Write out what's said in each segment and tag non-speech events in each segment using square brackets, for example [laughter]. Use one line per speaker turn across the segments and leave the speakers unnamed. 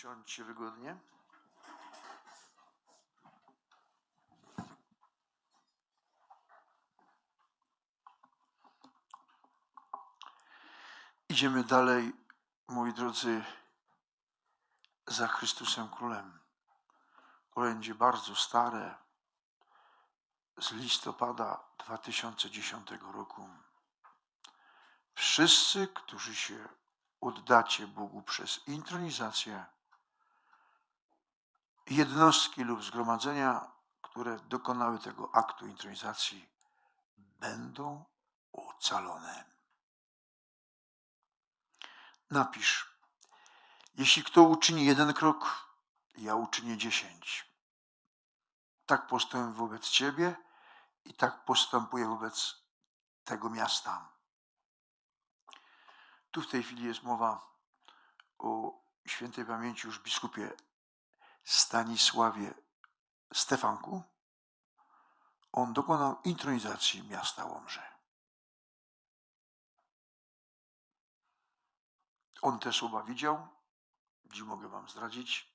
Usiądźcie wygodnie. Idziemy dalej, moi drodzy, za Chrystusem Królem. Orędzie bardzo stare, z listopada 2010 roku. Wszyscy, którzy się oddacie Bogu przez intronizację, jednostki lub zgromadzenia, które dokonały tego aktu intronizacji, będą ocalone. Napisz, jeśli kto uczyni jeden krok, ja uczynię dziesięć. Tak postąpię wobec Ciebie i tak postępuję wobec tego miasta. Tu w tej chwili jest mowa o świętej pamięci już biskupie Stanisławie Stefanku. On dokonał intronizacji miasta Łomże. On te słowa widział, dziś mogę wam zdradzić.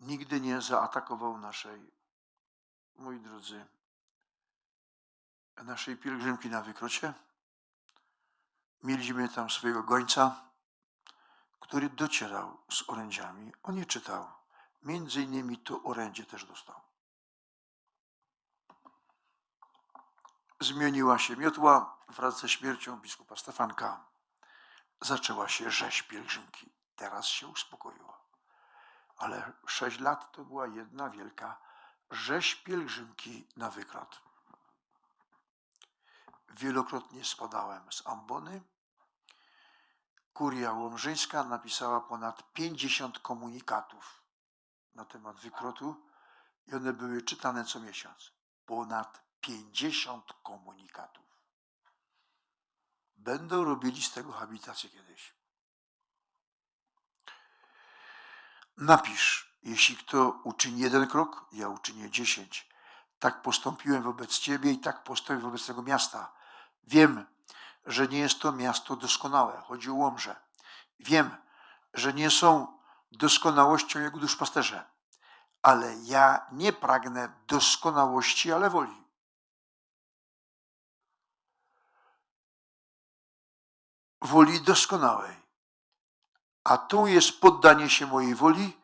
Nigdy nie zaatakował naszej, moi drodzy, naszej pielgrzymki na wykrocie. Mieliśmy tam swojego gońca, który docierał z orędziami. On je czytał. Między innymi to orędzie też dostał. Zmieniła się miotła wraz ze śmiercią biskupa Stefanka. Zaczęła się rzeź pielgrzymki. Teraz się uspokoiła. Ale sześć lat to była jedna wielka rzeź pielgrzymki na wykrot. Wielokrotnie spadałem z ambony. Kuria Łomżyńska napisała ponad 50 komunikatów na temat wykrotu i one były czytane co miesiąc. Ponad 50 komunikatów. Będą robili z tego habitację kiedyś. Napisz, jeśli kto uczyni jeden krok, ja uczynię dziesięć. Tak postąpiłem wobec Ciebie i tak postąpię wobec tego miasta. Wiem, że nie jest to miasto doskonałe. Chodzi o Łomże. Wiem, że nie są doskonałością jego duszpasterze. Ale ja nie pragnę doskonałości, ale woli. Woli doskonałej. A tą jest poddanie się mojej woli,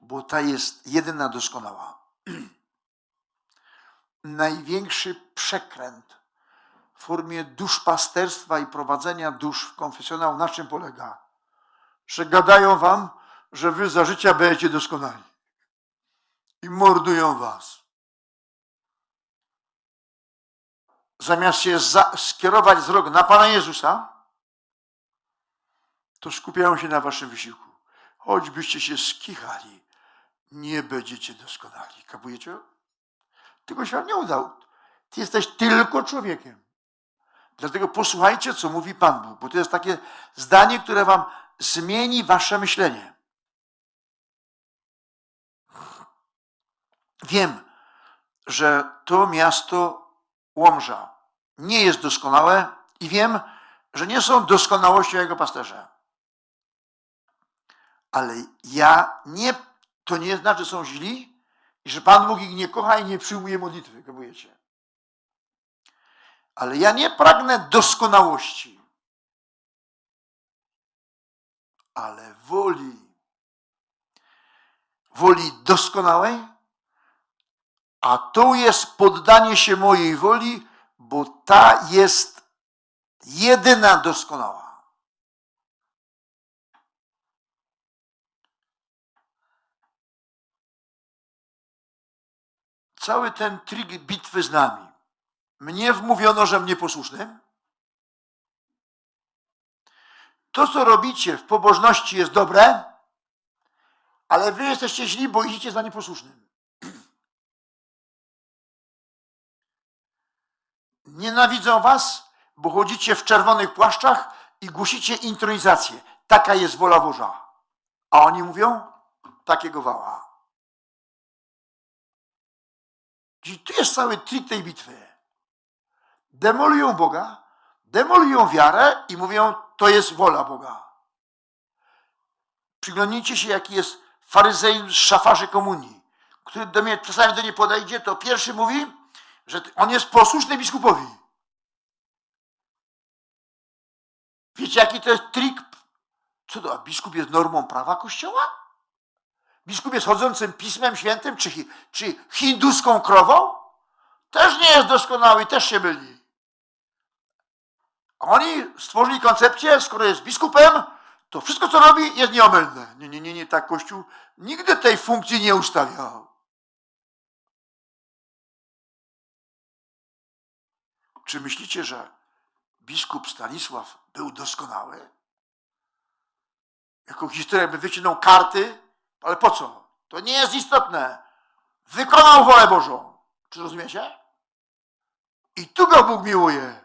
bo ta jest jedyna doskonała. [clears throat] Największy przekręt w formie duszpasterstwa i prowadzenia dusz w konfesjonał na czym polega? Że gadają wam, że wy za życia będziecie doskonali. I mordują was. Zamiast się za- skierować wzrok na Pana Jezusa, to skupiają się na waszym wysiłku. Choćbyście się skichali, nie będziecie doskonali. Kapujecie? Tego świat nie udał. Ty jesteś tylko człowiekiem. Dlatego posłuchajcie, co mówi Pan Bóg, bo to jest takie zdanie, które wam zmieni wasze myślenie. Wiem, że to miasto Łomża nie jest doskonałe i wiem, że nie są doskonałością jego pasterze. Ale ja nie, to nie znaczy, że są źli i że Pan Bóg ich nie kocha i nie przyjmuje modlitwy, kapujecie? Ale ja nie pragnę doskonałości, ale woli. Woli doskonałej, a to jest poddanie się mojej woli, bo ta jest jedyna doskonała. Cały ten trik bitwy z nami. Mnie wmówiono, że mnie posłusznym. To, co robicie w pobożności jest dobre, ale wy jesteście źli, bo idziecie za nieposłusznym. Nienawidzą was, bo chodzicie w czerwonych płaszczach i głosicie intronizację. Taka jest wola Boża. A oni mówią, takiego wała. Czyli tu jest cały trik tej bitwy. Demolują Boga, demolują wiarę i mówią, to jest wola Boga. Przyglądnijcie się, jaki jest faryzeizm z szafarzy komunii, który do mnie czasami do niej podejdzie, to pierwszy mówi, że on jest posłuszny biskupowi. Wiecie, jaki to jest trik? Co to, a biskup jest normą prawa Kościoła? Biskup jest chodzącym pismem świętym, czy, czy hinduską krową? Też nie jest doskonały, też się myli. A oni stworzyli koncepcję, skoro jest biskupem, to wszystko, co robi, jest nieomylne. Nie, nie, nie, nie, tak Kościół nigdy tej funkcji nie ustawiał. Czy myślicie, że biskup Stanisław był doskonały? Jako historię by wycinał karty, ale po co? To nie jest istotne. Wykonał wolę Bożą. Czy rozumiecie? I tu go Bóg miłuje.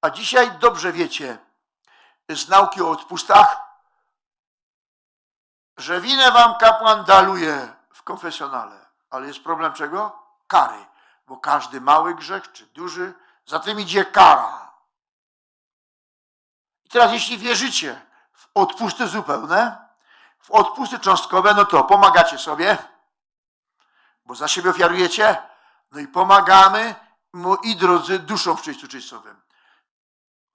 A dzisiaj dobrze wiecie z nauki o odpustach, że winę wam kapłan daluje w konfesjonale. Ale jest problem czego? Kary. Bo każdy mały grzech czy duży, za tym idzie kara. I teraz jeśli wierzycie w odpusty zupełne, w odpusty cząstkowe, no to pomagacie sobie, bo za siebie ofiarujecie, no i pomagamy, moi drodzy, duszą w czyśćcu czyśćcowym.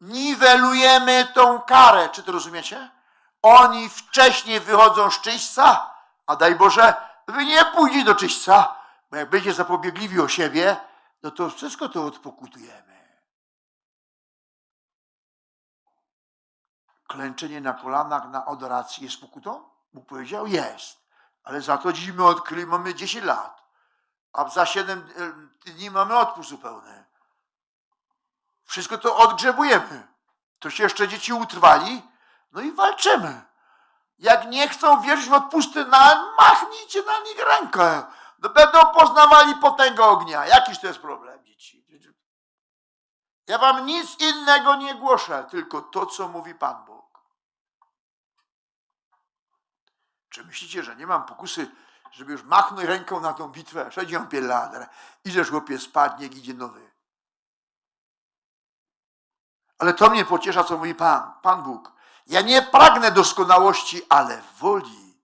Niwelujemy tą karę, czy to rozumiecie? Oni wcześniej wychodzą z czyśćca, a daj Boże, wy nie pójdziecie do czyśćca, bo jak będziecie zapobiegliwi o siebie, no to wszystko to odpokutujemy. Klęczenie na kolanach na adoracji jest pokutą? Bóg powiedział, jest. Ale za to dziś my odkryli, mamy 10 lat. A za 7 dni mamy odpust zupełny. Wszystko to odgrzebujemy. To się jeszcze dzieci utrwali, no i walczymy. Jak nie chcą wierzyć w odpusty, na, machnijcie na nich rękę. No będą poznawali potęgę ognia. Jakiż to jest problem, dzieci? Ja wam nic innego nie głoszę, tylko to, co mówi Pan Bóg. Czy myślicie, że nie mam pokusy, żeby już machnąć ręką na tą bitwę? Szedzią pieladrę. Idziesz, chłopie, spać, niech idzie nowy. Ale to mnie pociesza, co mówi Pan, Pan Bóg. Ja nie pragnę doskonałości, ale woli.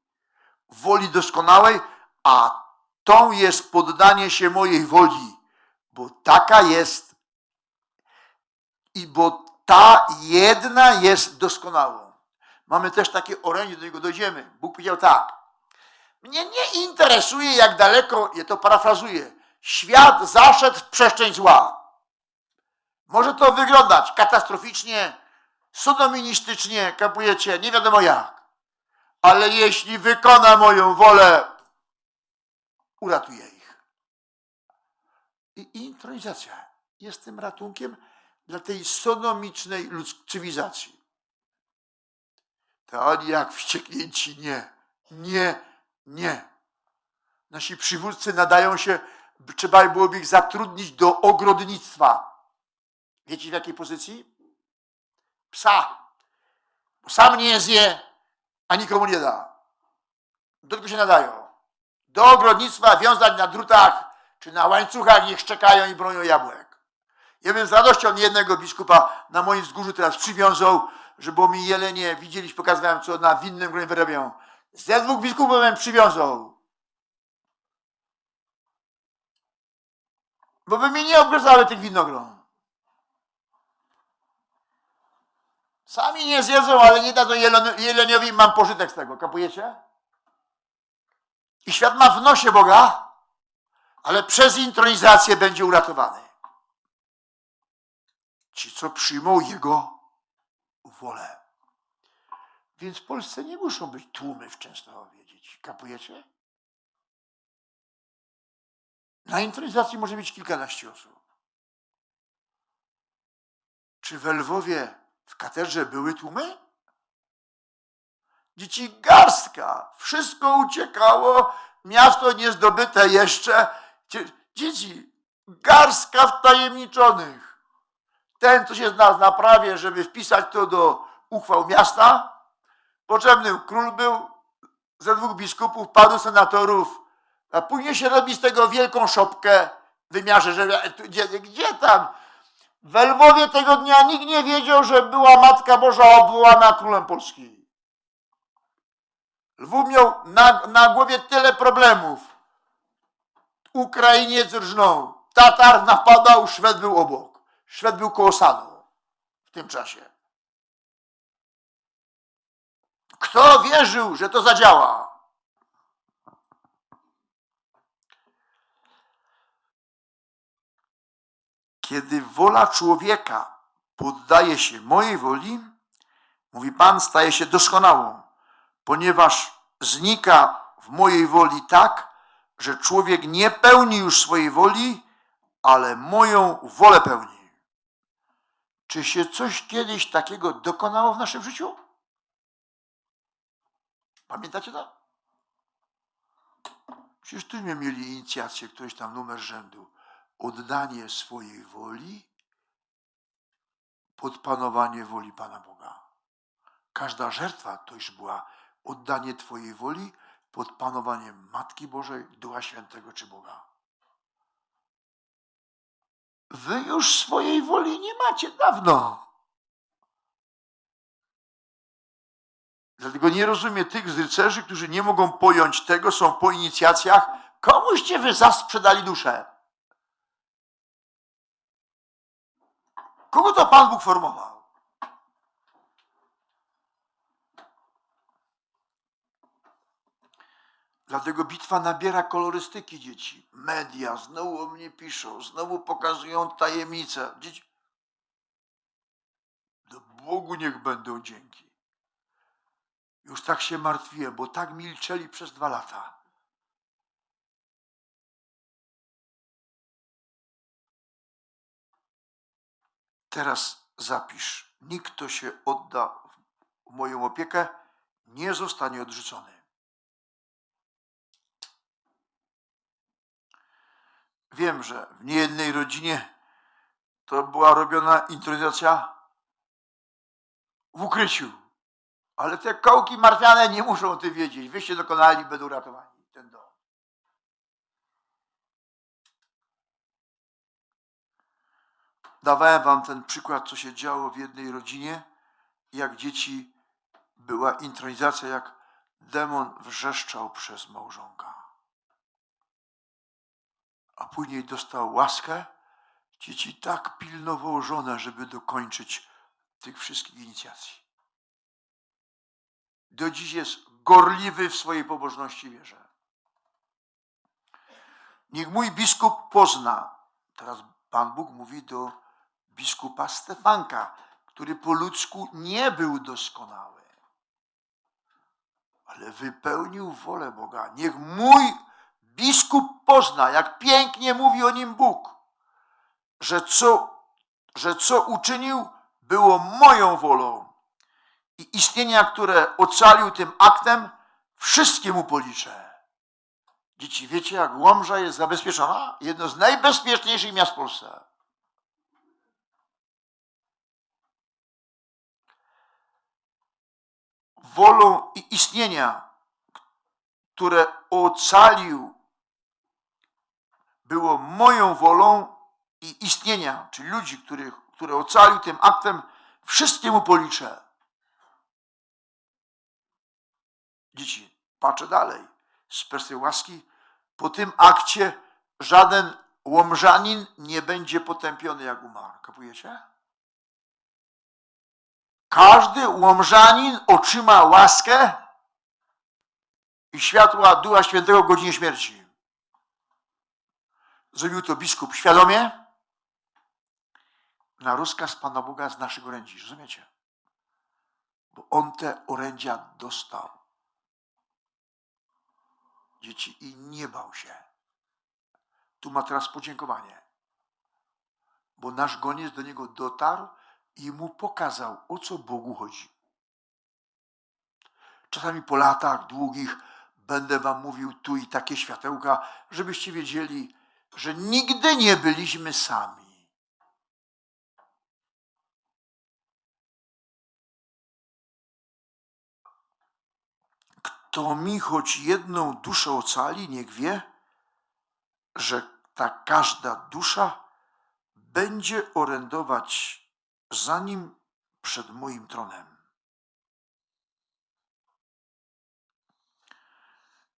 Woli doskonałej, a tą jest poddanie się mojej woli, bo taka jest i bo ta jedna jest doskonałą. Mamy też takie orędzie, do niego dojdziemy. Bóg powiedział tak. Mnie nie interesuje, jak daleko, ja to parafrazuję, świat zaszedł w przestrzeń zła. Może to wyglądać katastroficznie, sodoministycznie, kapujecie, nie wiadomo jak. Ale jeśli wykona moją wolę, uratuje ich. I intronizacja jest tym ratunkiem dla tej sodomicznej cywilizacji. To oni jak wścieknięci, nie, nie, nie. Nasi przywódcy nadają się, trzeba byłoby ich zatrudnić do ogrodnictwa. Wiecie w jakiej pozycji? Psa. Bo sam nie zje, a nikomu nie da. Do tego się nadają. Do ogrodnictwa wiązać na drutach czy na łańcuchach, niech szczekają i bronią jabłek. Ja bym z radością jednego biskupa na moim wzgórzu teraz przywiązał, że było mi jelenie, widzieliście, pokazywałem, co na winnym gronie wyrabiają. Ze dwóch biskupów bym przywiązał. Bo by mi nie obgryzały tych winogron. Sami nie zjedzą, ale nie dadzą jeleniowi, mam pożytek z tego, kapujecie? I świat ma w nosie Boga, ale przez intronizację będzie uratowany. Ci, co przyjmą Jego wolę. Więc w Polsce nie muszą być tłumy w Częstochowie dzieci. Kapujecie? Na intronizacji może być kilkanaście osób. Czy w Lwowie w katedrze były tłumy? Dzieci garstka. Wszystko uciekało. Miasto niezdobyte jeszcze. Dzie- Dzieci, garstka wtajemniczonych. Ten, co się zna na prawie, żeby wpisać to do uchwał miasta. Potrzebny król był, ze dwóch biskupów, paru senatorów, a później się robi z tego wielką szopkę w wymiarze, że gdzie, gdzie tam? W Lwowie tego dnia nikt nie wiedział, że była Matka Boża obwołana królem Polski. Lwów miał na, na głowie tyle problemów. Ukrainiec rżnął, Tatar napadał, Szwed był obok. Szwed był koło w tym czasie. Kto wierzył, że to zadziała? Kiedy wola człowieka poddaje się mojej woli, mówi Pan, staje się doskonałą, ponieważ znika w mojej woli tak, że człowiek nie pełni już swojej woli, ale moją wolę pełni. Czy się coś kiedyś takiego dokonało w naszym życiu? Pamiętacie to? Przecież tuśmy mieli inicjację, któryś tam numer rzędu. Oddanie swojej woli pod panowanie woli Pana Boga. Każda żertwa to już była oddanie Twojej woli pod panowaniem Matki Bożej, Ducha Świętego czy Boga. Wy już swojej woli nie macie dawno. Dlatego nie rozumiem tych z rycerzy, którzy nie mogą pojąć tego, są po inicjacjach. Komuście wy zasprzedali duszę? Kogo to Pan Bóg formował? Dlatego bitwa nabiera kolorystyki dzieci. Media znowu o mnie piszą, znowu pokazują tajemnice. Dzieci. Do Bogu niech będą dzięki. Już tak się martwiłem, bo tak milczeli przez dwa lata. Teraz zapisz. Nikt, kto się odda w moją opiekę, nie zostanie odrzucony. Wiem, że w niejednej rodzinie to była robiona intronizacja w ukryciu. Ale te kołki martwiane nie muszą o tym wiedzieć. Wyście dokonali, będą ratowani. Ten dom. Dawałem wam ten przykład, co się działo w jednej rodzinie, jak dzieci była intronizacja, jak demon wrzeszczał przez małżonka. A później dostał łaskę. Dzieci tak pilnował żonę, żeby dokończyć tych wszystkich inicjacji. Do dziś jest gorliwy w swojej pobożności wierze. Niech mój biskup pozna, teraz Pan Bóg mówi do biskupa Stefanka, który po ludzku nie był doskonały, ale wypełnił wolę Boga. Niech mój biskup pozna, jak pięknie mówi o nim Bóg, że co, że co uczynił, było moją wolą i istnienia, które ocalił tym aktem, wszystkie mu policzę. Dzieci, wiecie, jak Łomża jest zabezpieczona? Jedno z najbezpieczniejszych miast w Polsce. Wolą i istnienia, które ocalił, było moją wolą i istnienia, czyli ludzi, których, które ocalił tym aktem, wszystkie mu policzę. Dzieci, patrzę dalej. Z perspektywy łaski, po tym akcie żaden łomżanin nie będzie potępiony, jak umarł. Kapujecie? Każdy łomżanin otrzyma łaskę i światła Ducha Świętego w godzinie śmierci. Zrobił to biskup świadomie na rozkaz Pana Boga z naszych orędzi. Rozumiecie? Bo on te orędzia dostał dzieci i nie bał się. Tu ma teraz podziękowanie, bo nasz goniec do niego dotarł i mu pokazał, o co Bogu chodzi. Czasami po latach długich będę wam mówił tu i takie światełka, żebyście wiedzieli, że nigdy nie byliśmy sami. Kto mi choć jedną duszę ocali, niech wie, że ta każda dusza będzie orędować za nim przed moim tronem.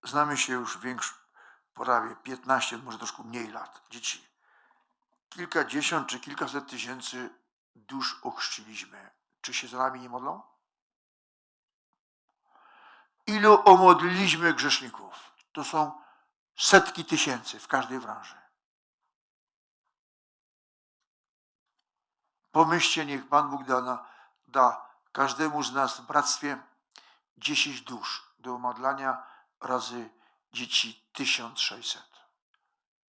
znamy się już większy, prawie 15, może troszkę mniej lat, dzieci. Kilkadziesiąt czy kilkaset tysięcy dusz ochrzciliśmy. Czy się za nami nie modlą? Ilu omodliliśmy grzeszników? To są setki tysięcy w każdej branży. Pomyślcie, niech Pan Bóg da, da każdemu z nas w bractwie 10 dusz do omodlania razy dzieci 1600.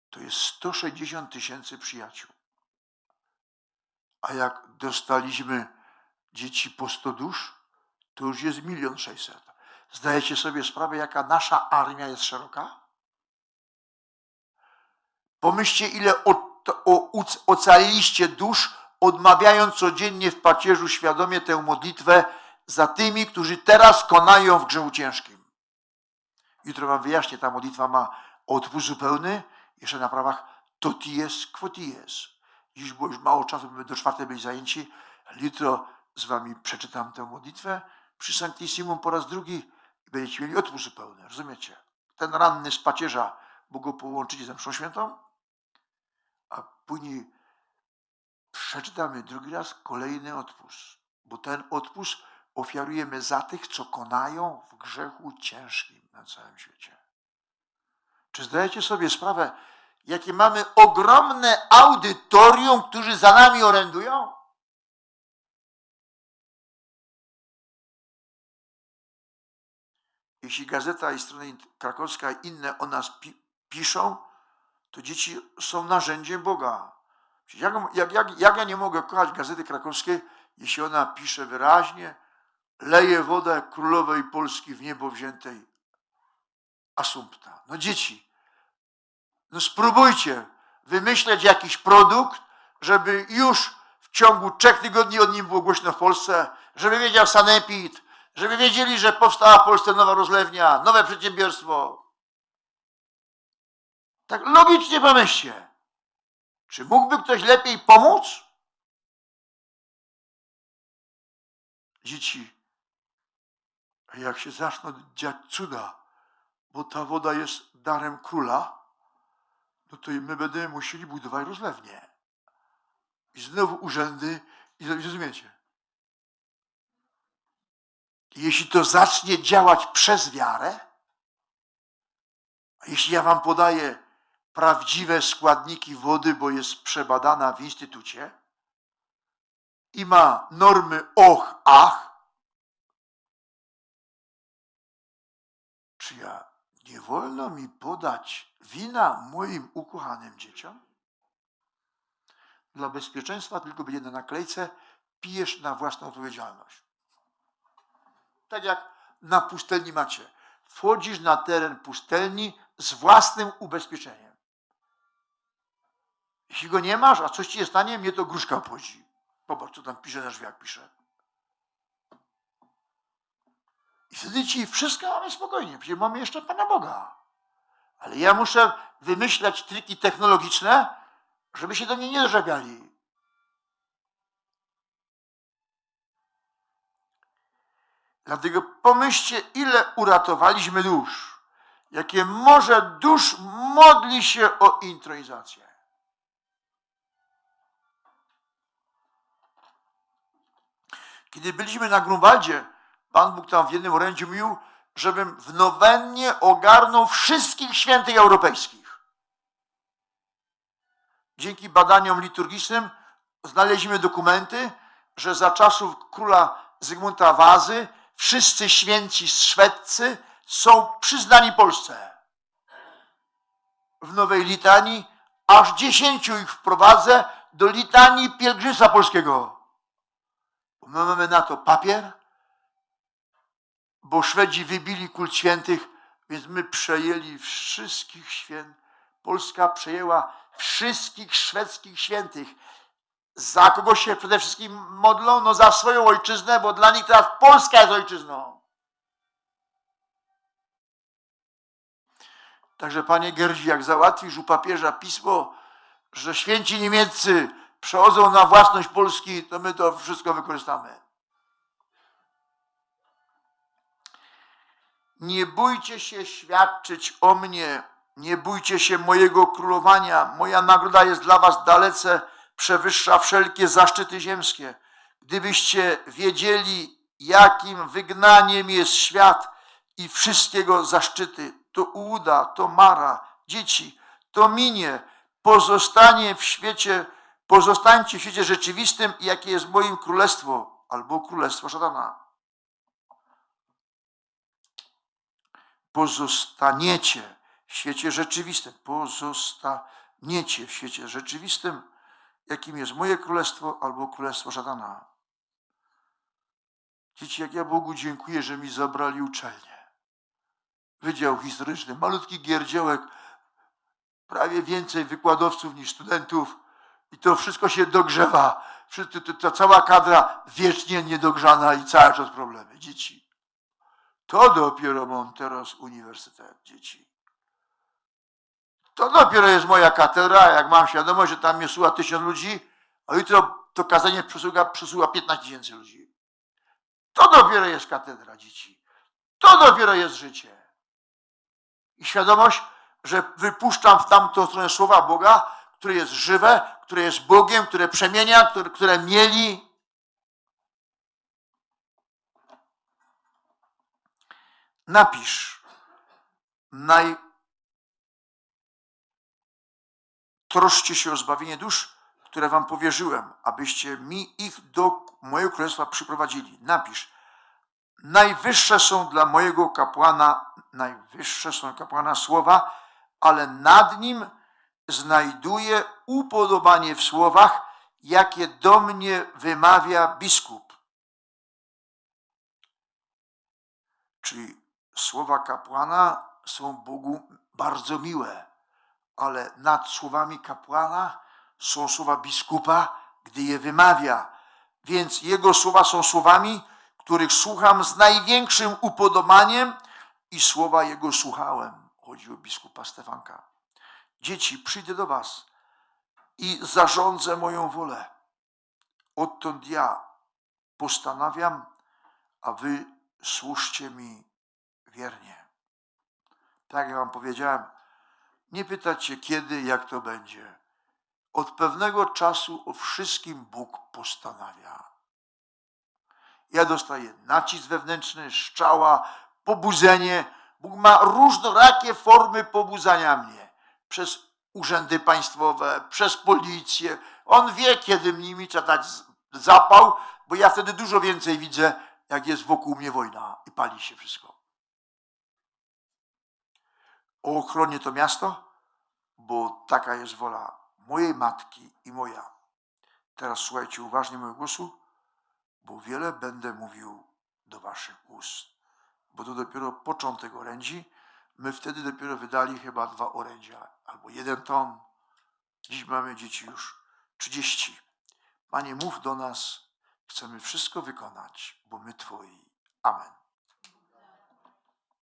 To jest 160 tysięcy przyjaciół. A jak dostaliśmy dzieci po 100 dusz, to już jest milion sześćset. Zdajecie sobie sprawę, jaka nasza armia jest szeroka? Pomyślcie, ile ocaliliście dusz, odmawiając codziennie w pacierzu świadomie tę modlitwę za tymi, którzy teraz konają w grzechu ciężkim. Jutro wam wyjaśnię, ta modlitwa ma odpust zupełny, jeszcze na prawach toties quoties. Dziś było już mało czasu, by do czwartej byli zajęci. Jutro z wami przeczytam tę modlitwę przy Sanctissimum po raz drugi i będziecie mieli odpust zupełny, rozumiecie? Ten ranny z pacierza, bo go połączycie ze mszą świętą, a później przeczytamy drugi raz kolejny odpust, bo ten odpust ofiarujemy za tych, co konają w grzechu ciężkim na całym świecie. Czy zdajecie sobie sprawę, jakie mamy ogromne audytorium, którzy za nami orędują? Jeśli gazeta i strona krakowska i inne o nas pi- piszą, to dzieci są narzędziem Boga. Jak, jak, jak, jak ja nie mogę kochać gazety krakowskiej, jeśli ona pisze wyraźnie, leje wodę królowej Polski w niebo wziętej Asumpta. No dzieci, no spróbujcie wymyśleć jakiś produkt, żeby już w ciągu trzech tygodni od nim było głośno w Polsce, żeby wiedział Sanepid, żeby wiedzieli, że powstała w Polsce nowa rozlewnia, nowe przedsiębiorstwo. Tak logicznie pomyślcie. Czy mógłby ktoś lepiej pomóc? Dzieci, a jak się zaczną dziać cuda, bo ta woda jest darem króla, no to my będziemy musieli budować rozlewnię. I znowu urzędy, i rozumiecie. Jeśli to zacznie działać przez wiarę, a jeśli ja wam podaję prawdziwe składniki wody, bo jest przebadana w instytucie i ma normy och, ach, czy ja nie wolno mi podać wina moim ukochanym dzieciom? Dla bezpieczeństwa tylko będzie na naklejce pijesz na własną odpowiedzialność. Tak jak na pustelni macie. Wchodzisz na teren pustelni z własnym ubezpieczeniem. Jeśli go nie masz, a coś ci się stanie, mnie to gruszka obchodzi. Popatrz, co tam pisze na drzwiach, pisze. I wtedy ci wszystko mamy spokojnie, przecież mamy jeszcze Pana Boga. Ale ja muszę wymyślać triki technologiczne, żeby się do mnie nie dorzebiali. Dlatego pomyślcie, ile uratowaliśmy dusz. Jakie morze dusz modli się o intronizację. Kiedy byliśmy na Grunwaldzie, Pan Bóg tam w jednym orędziu mówił, żebym w nowennie ogarnął wszystkich świętych europejskich. Dzięki badaniom liturgicznym znaleźliśmy dokumenty, że za czasów króla Zygmunta Wazy wszyscy święci szwedzcy są przyznani Polsce. W Nowej Litanii aż dziesięciu ich wprowadzę do litanii pielgrzymstwa polskiego. My mamy na to papier, bo Szwedzi wybili kult świętych, więc my przejęli wszystkich świętych. Polska przejęła wszystkich szwedzkich świętych. Za kogo się przede wszystkim modlą? No za swoją ojczyznę, bo dla nich teraz Polska jest ojczyzną. Także panie Gerdzi, jak załatwisz u papieża pismo, że święci niemieccy przechodzą na własność Polski, to my to wszystko wykorzystamy. Nie bójcie się świadczyć o mnie, nie bójcie się mojego królowania. Moja nagroda jest dla was dalece przewyższa wszelkie zaszczyty ziemskie. Gdybyście wiedzieli, jakim wygnaniem jest świat i wszystkiego zaszczyty, to uda, to mara, dzieci, to minie, pozostanie w świecie, pozostańcie w świecie rzeczywistym, jakie jest moim królestwo albo królestwo szatana. Pozostaniecie w świecie rzeczywistym, pozostaniecie w świecie rzeczywistym, jakim jest moje królestwo albo królestwo szatana. Dzieci, jak ja Bogu dziękuję, że mi zabrali uczelnię. Wydział historyczny, malutki gierdziołek, prawie więcej wykładowców niż studentów i to wszystko się dogrzewa. Ta cała kadra wiecznie niedogrzana i cały czas problemy. Dzieci. To dopiero mam teraz uniwersytet, dzieci. To dopiero jest moja katedra, jak mam świadomość, że tam mnie słucha tysiąc ludzi, a jutro to kazanie przysługa, przysługa 15 tysięcy ludzi. To dopiero jest katedra, dzieci. To dopiero jest życie. I świadomość, że wypuszczam w tamtą stronę słowa Boga, które jest żywe, które jest Bogiem, które przemienia, które, które mieli. Napisz naj, troszcie się o zbawienie dusz, które wam powierzyłem, abyście mi ich do mojego królestwa przyprowadzili. Napisz, najwyższe są dla mojego kapłana, najwyższe są kapłana słowa, ale nad nim znajduję upodobanie w słowach, jakie do mnie wymawia biskup. Czyli słowa kapłana są Bogu bardzo miłe ale nad słowami kapłana są słowa biskupa, gdy je wymawia. Więc jego słowa są słowami, których słucham z największym upodobaniem i słowa jego słuchałem. Chodzi o biskupa Stefanka. Dzieci, przyjdę do was i zarządzę moją wolę. Odtąd ja postanawiam, a wy służcie mi wiernie. Tak jak wam powiedziałem, nie pytać się kiedy, jak to będzie. Od pewnego czasu o wszystkim Bóg postanawia. Ja dostaję nacisk wewnętrzny, szczała, pobudzenie. Bóg ma różnorakie formy pobudzania mnie. Przez urzędy państwowe, przez policję. On wie, kiedy nimi dać zapał, bo ja wtedy dużo więcej widzę, jak jest wokół mnie wojna i pali się wszystko o ochronie to miasto, bo taka jest wola mojej matki i moja. Teraz słuchajcie uważnie mojego głosu, bo wiele będę mówił do waszych ust. Bo to dopiero początek orędzi. My wtedy dopiero wydali chyba dwa orędzia, albo jeden tom. Dziś mamy dzieci już 30. Panie, mów do nas, chcemy wszystko wykonać, bo my Twoi. Amen.